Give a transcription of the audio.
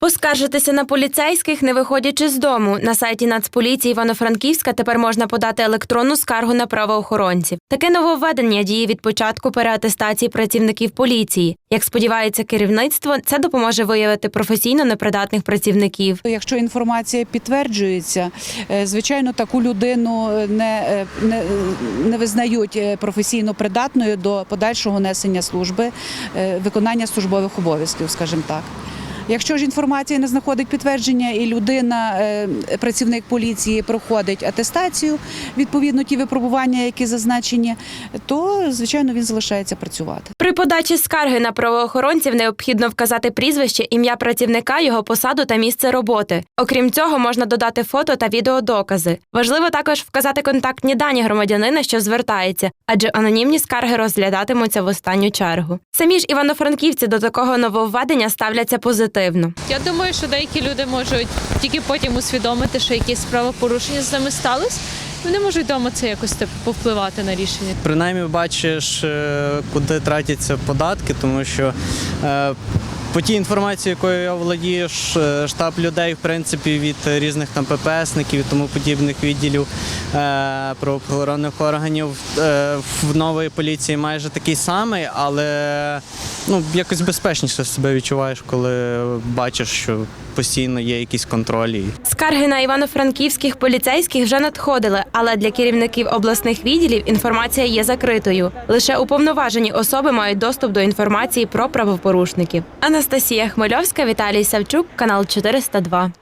Поскаржитися на поліцейських, не виходячи з дому. На сайті Нацполіції Івано-Франківська тепер можна подати електронну скаргу на правоохоронців. Таке нововведення діє від початку переатестації працівників поліції. Як сподівається керівництво, це допоможе виявити професійно непридатних працівників. Якщо інформація підтверджується, е, звичайно, таку людину не, е, не, не визнають е, професійно придатною до подальшого несення служби, е, виконання службових обов'язків, скажімо так. Якщо ж інформація не знаходить підтвердження, і людина, е, працівник поліції, проходить атестацію, відповідно ті випробування, які зазначені, то звичайно він залишається працювати. При подачі скарги на правоохоронців необхідно вказати прізвище, ім'я працівника, його посаду та місце роботи. Окрім цього, можна додати фото та відеодокази. Важливо також вказати контактні дані громадянина, що звертається, адже анонімні скарги розглядатимуться в останню чергу. Самі ж івано-франківці до такого нововведення ставляться позитивно. Я думаю, що деякі люди можуть тільки потім усвідомити, що якісь правопорушення з ними стались. Вони можуть вдома це якось типу, повпливати на рішення. принаймні бачиш, е, куди тратяться податки, тому що е, по тій інформації, якою я володію, е, штаб людей, в принципі, від різних там ППСників і тому подібних відділів е, правоохоронних органів е, в нової поліції майже такий самий, але ну, якось безпечніше себе відчуваєш, коли бачиш, що постійно є якісь контролі. Скарги на івано-франківських поліцейських вже надходили, але для керівників обласних відділів інформація є закритою. Лише уповноважені особи мають доступ до інформації про правопорушників. Анастасія Хмельовська, Віталій Савчук, канал 402.